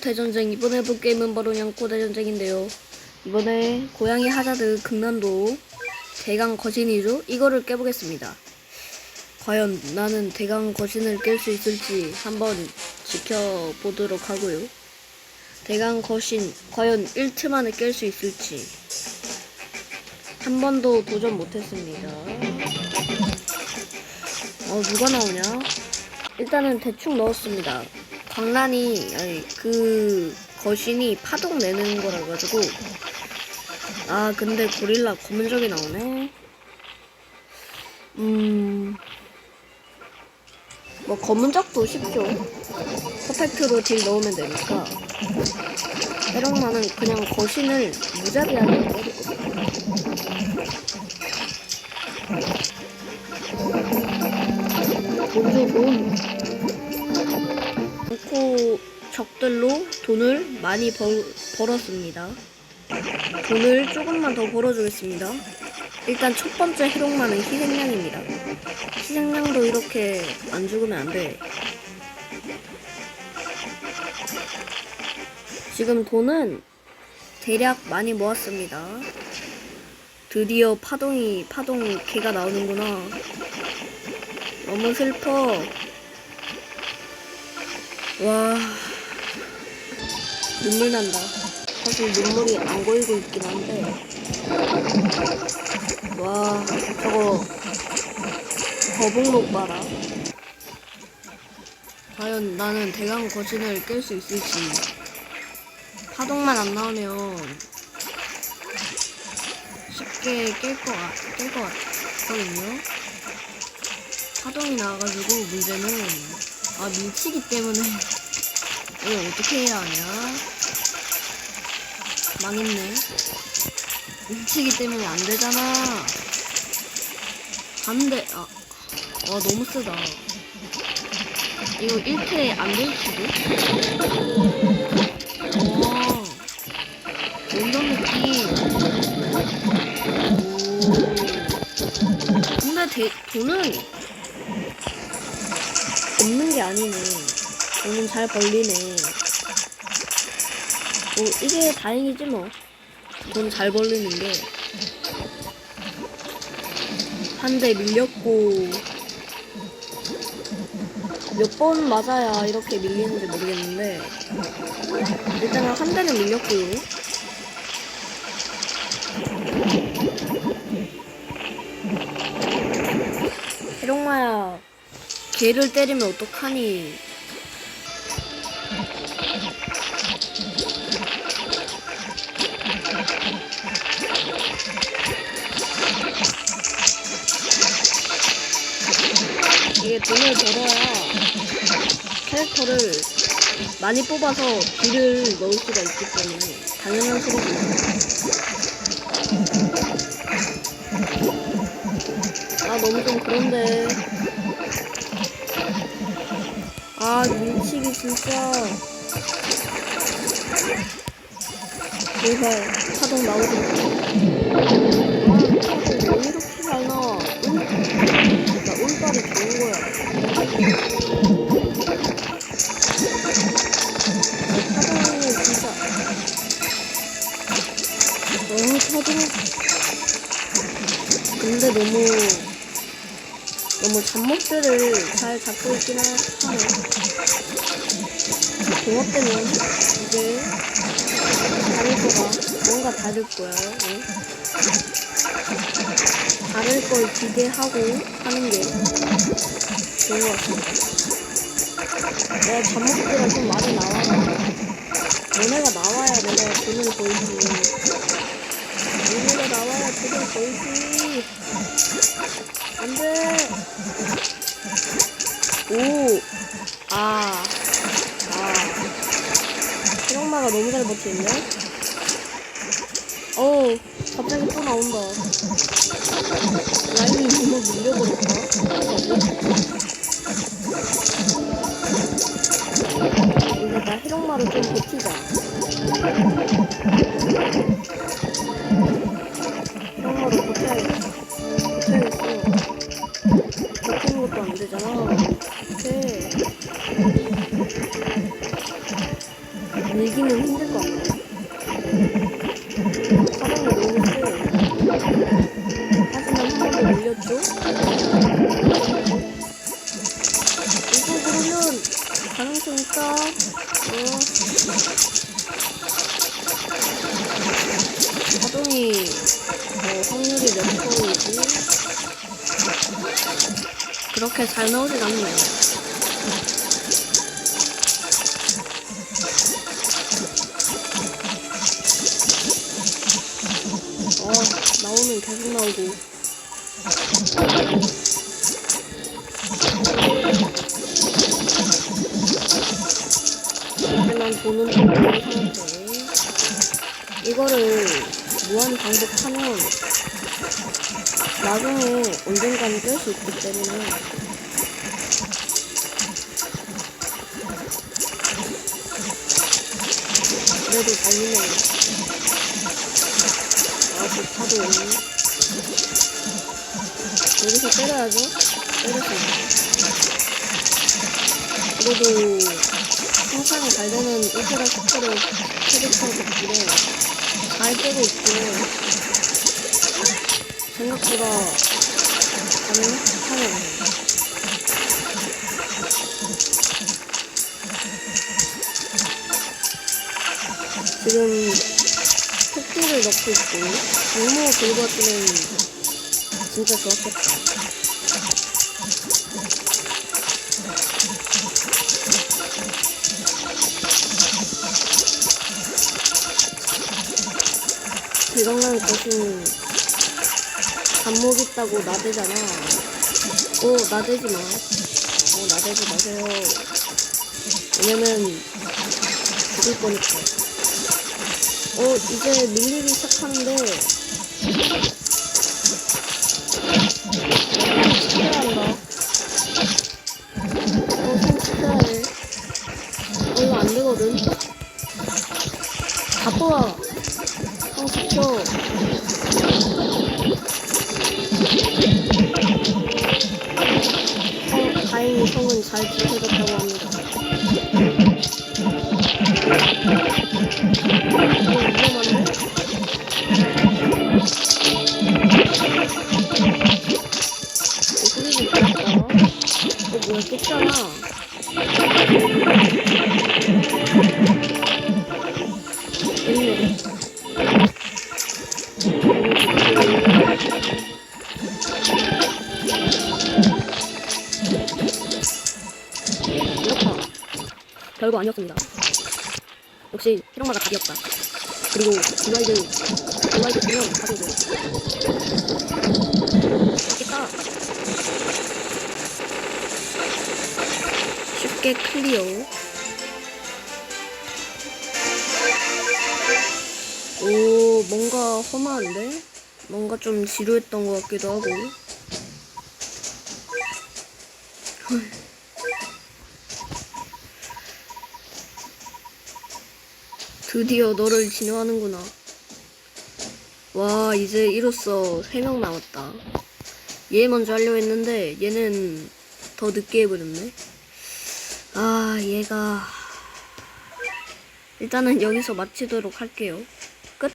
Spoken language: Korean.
대전쟁 이번에 해볼 게임은 바로 양코 대전쟁인데요. 이번에 고양이 하자드 극난도 대강 거신이죠? 이거를 깨보겠습니다. 과연 나는 대강 거신을 깰 수 있을지 한번 지켜보도록 하고요. 대강 거신 과연 1트 만에 깰 수 있을지 한 번도 도전 못했습니다. 어 누가 나오냐? 일단은 대충 넣었습니다. 광란이 아니 그 거신이 파동 내는 거라 가지고 아 근데 고릴라 검은 적이 나오네. 음. 뭐 검은 적도 쉽죠. 퍼펙트로 딜 넣으면 되니까. 해랑만은 그냥 거신을 무자비하게 때리거든요. 돈. 많고 적들로 돈을 많이 벌, 벌었습니다. 돈을 조금만 더 벌어주겠습니다. 일단 첫 번째 해롱만은 희생양입니다. 희생양도 이렇게 안 죽으면 안 돼. 지금 돈은 대략 많이 모았습니다. 드디어 파동이, 파동 개가 나오는구나. 너무 슬퍼. 와 눈물 난다. 사실 눈물이 안 고이고 있긴 한데 와 저거 거북목 봐라. 과연 나는 대강 거신을 깰 수 있을지 파동만 안 나오면 쉽게 깰것 같, 깰것 같거든요. 파동이 나와가지고 문제는 아 밀치기 때문에 이거 어떻게 해야 하냐? 망했네. 밀치기 때문에 안 되잖아. 안돼 아, 아 너무 세다. 이거 1패 안 밀치고 와 이런 느낌 오. 근데 대, 돈은 없는 게 아니네. 돈은 잘 벌리네. 뭐, 이게 다행이지 뭐. 돈 잘 벌리는 게. 한대 밀렸고, 몇 번 맞아야 이렇게 밀리는지 모르겠는데, 일단은 한 대는 밀렸고요. 해롱마야, 개를 때리면 어떡하니? 이게 돈을 벌어야 캐릭터를 많이 뽑아서 딜을 넣을 수가 있기 때문에 당연한 소리입니다. 아 너무 좀 그런데 아 밀치기 진짜. 제발 파동 나오지 아 파동 왜 이렇게 잘 나와. 응? 나 운빨이 좋은 거야 파동이 진짜. 어 파동 근데 너무 너무 잡목들을 잘 잡고 있긴 하네. 이제 다를 거가 뭔가 다를 거야. 네. 다를 걸 기대하고 하는 게 좋은 것 같아. 내가 잡목들은 좀 많이 나와야 얘네가 나와야 내가 돈을 벌지. 얘네가 나와야 돈을 벌지. 안 돼. 오. 아. 아. 해영마가 너무 잘 버티는데? 어우, 갑자기 또 나온다. 라인이 너무 밀려버렸다. 이제 나 해롱마로 좀 버티자. 힘들 것 같아. 사람이 너무 세. 하지만 한 번도 밀렸죠? 이거 그러면 가능성 있다. 어. 자동이 어, 확률이 몇 프로이지? 그렇게 잘 나오진 않네요. 계속 나오고. 돈은 좀 많은 상태. 이거를 무한 반복하면 나중에 언젠가는 깰수 있기 때문에 그래도 달리네요. 아직 파도 오네. 여기서 때려야죠. 때렸습니다. 그래도 항상 잘 되는 울트라 스크롤 캐릭터 덕분에 잘 깨고 있고 생각보다 가능하네요. 지금 토끼를 넣고 있고 들고 왔으면 진짜 좋았겠다. 대강난 것은 잡목 있다고 나대잖아. 어, 나대지 마. 어, 나대지 마세요. 왜냐면 죽을 거니까. 어, 이제 밀리기 시작하는데. 어. 어, 이거 안 되거든. 다 뽑아. 형 지켜. 어, 다행히 형은 잘 지켜줬다고 합니다. 별거 아니었습니다. 역시 희롱마가 답이었다. 그리고 두라이드, 두라이드 두명 가져도 맞겠다. 쉽게 클리어. 오, 뭔가 험한데? 뭔가 좀 지루했던 것 같기도 하고. 드디어 너를 진화하는구나. 와, 이제 이로써 3명 남았다. 얘 먼저 하려고 했는데, 얘는 더 늦게 해버렸네. 아, 얘가. 일단은 여기서 마치도록 할게요.